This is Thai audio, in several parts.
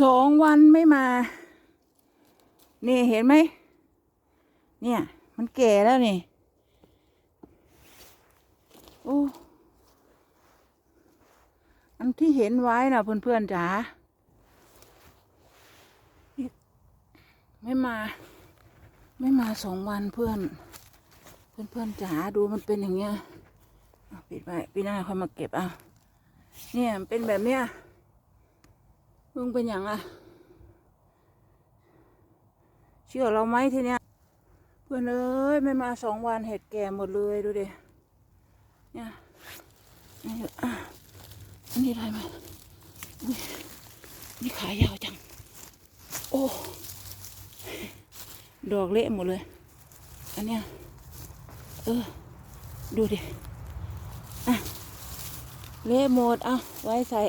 สองวันไม่มา นี่เห็นไหม เนี่ย มันแก่แล้วนี่ โอ้ อันที่เห็นไว้นะเพื่อนๆจ๋า ไม่มา ไม่มาสองวันเพื่อน เพื่อนๆจ๋าดูมันเป็นอย่างเงี้ยปิดไว้ปีหน้าค่อยมาเก็บเอาเนี่ยเป็นแบบเนี้ย มึงเป็นอย่างอะเชื่อเราไหมทีเนี้ยเพื่อนเอ้ยไม่มาสองวันเห็ดแก่หมดเลยดูดิเนี่ยนี่อะอันนี้อะไรมานี่ขายาวจัง โอ้ ดอกเละหมดเลย อันเนี้ยเออ ดูดิ อะ เละหมดอะไว้ใส่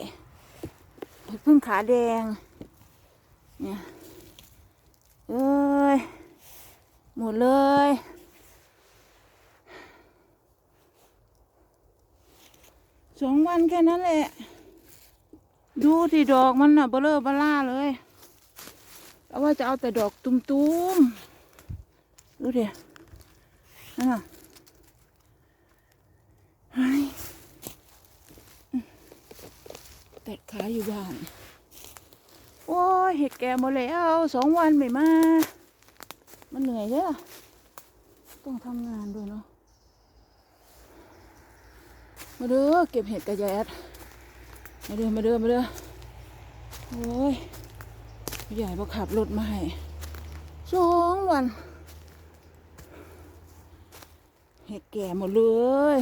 พึ่งขาแดง เนี่ยเอ้ย หมดเลย สองวันแค่นั้นแหละ ดูที่ดอกมันน่ะเบลอเบล่าเลยแล้วว่าจะเอาแต่ดอกตุ้มๆ ดูเดินั่นน่ะ เฮ้ยตัดขาอยู่บ้าน โอ้ยเห็ดแก่หมดแล้วสองวันไม่มา มันเหนื่อยใช่ะต้องทำงานด้วยเนาะ มาเด้อเก็บเห็ดกระยายแอดมาเด้อมาเด้อมาเด้อ โอ้ยผู้ใหญ่พอขับรถมาให้สองวัน เห็ดแก่หมดเลย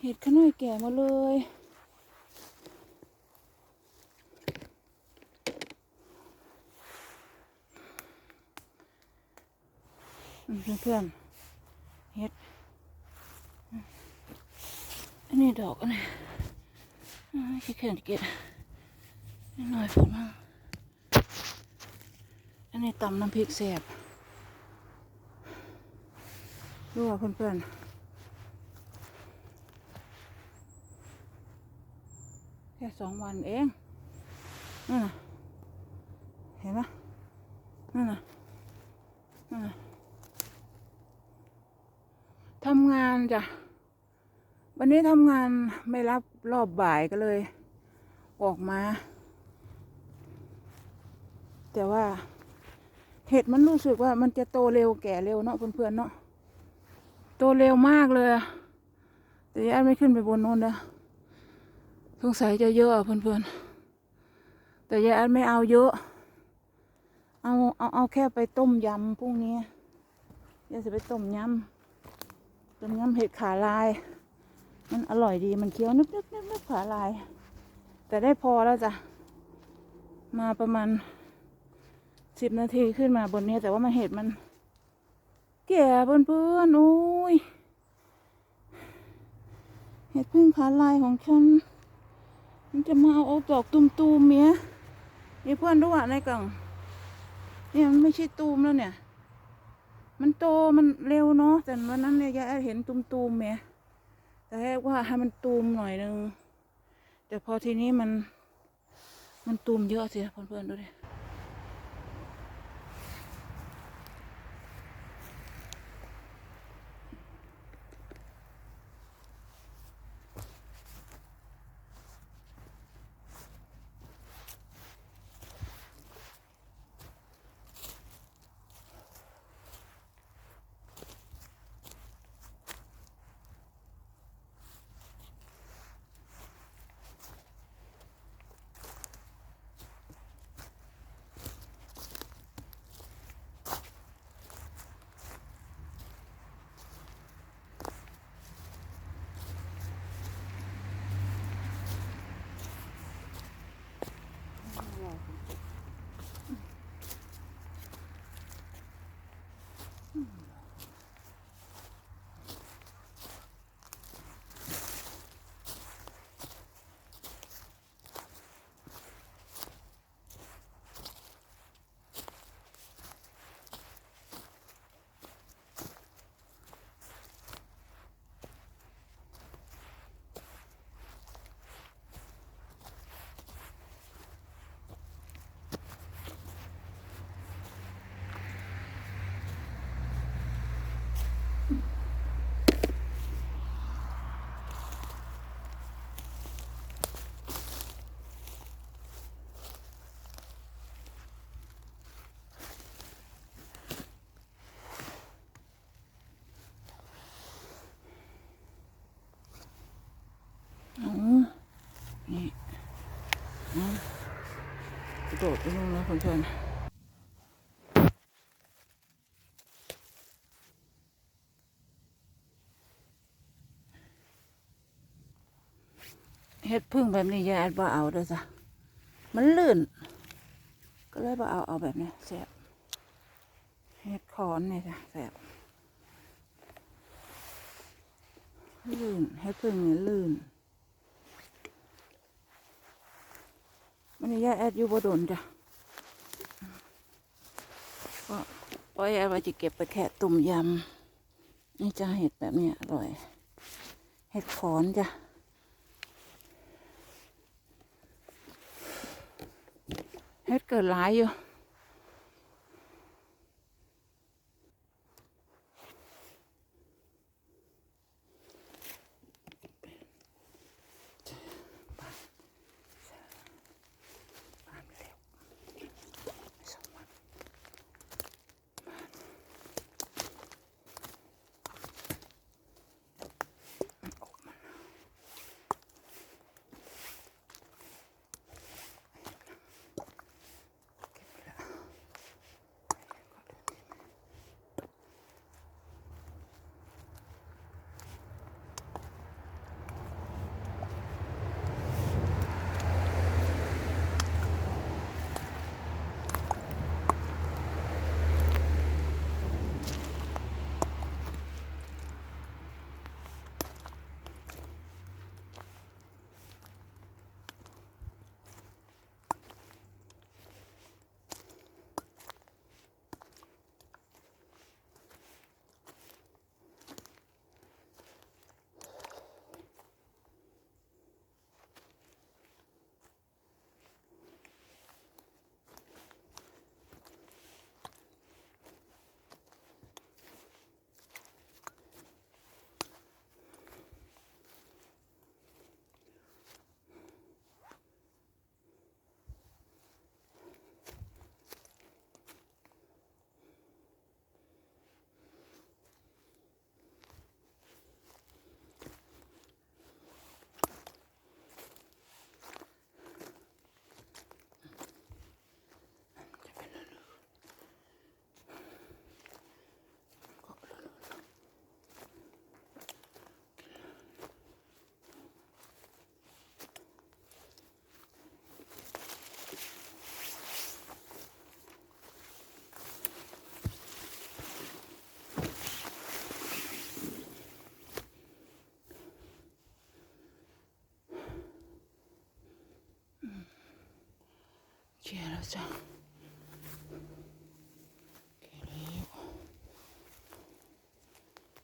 เห็ดขน้อยแก่หมดเลยอืมเพื่อนเฮ็ด อันนี้ดอกอันนี้ขี้เขียนเกตนิดหน่อยฝนมากอันนี้ตำน้ำพริกแสบดูว่าเพื่อนๆแค่ สองวันเองนั่นนะเห็นไหมนั่นนะนั่นนะทำงานจ้ะ วันนี้ทำงานไม่รับรอบบ่ายก็เลย ออกมา แต่ว่าเห็ดมันรู้สึกว่ามันจะโตเร็วแก่เร็วเนาะเพื่อนๆเนาะ โตเร็วมากเลย แต่ยายไม่ขึ้นไปบนโน้นนะ สงสัยจะเยอะเพื่อนๆ แต่ยายไม่เอาเยอะ เอาเอาเอาแค่ไปต้มยำพรุ่งนี้ยายจะไปต้มยำต้มยำเห็ดขาลาย มันอร่อยดีมันเคี้ยวนึบนึบนึบนึบขาลาย แต่ได้พอแล้วจ้ะ มาประมาณสิบนาทีขึ้นมาบนนี้ แต่ว่ามันเห็ดมัน แก่เพื่อนๆโอ้ยเห็ดพึ่งขาลายของฉัน มันจะมาเอาดอกตุ่มๆเมียนี่เพื่อนรู้ว่าในกล่องเนี่ยมันไม่ใช่ตูมแล้วเนี่ย มันโตมันเร็วเนาะแต่วันนั้นเนี่ยยายเห็นตุ่มตูมเมียแต่แรกว่าให้มันตูมหน่อยนึงแต่พอทีนี้มัน มันตูมเยอะสิเพื่อนๆดูดิ โดดไปนู่นแล้วเพื่อนเฮ็ดพึ่งแบบนี้ยายอัดบ่เอาเด้อจ้ะมันลื่น ก็เลยบ่เอาเอาแบบนี้แสบเฮ็ดคอนนี่จ้ะแสบลื่นเฮ็ดพึ่งนี่ลื่น มันนี่ยายแอดอยู่บดนจ้ะก็ปล่อยแอดว่าจะเก็บไปแค่ตุ่มยำนี่จะเห็ดแบบนี้อร่อย เห็ดขอนจ้ะเห็ดเกิดหลายอยู่ 보자.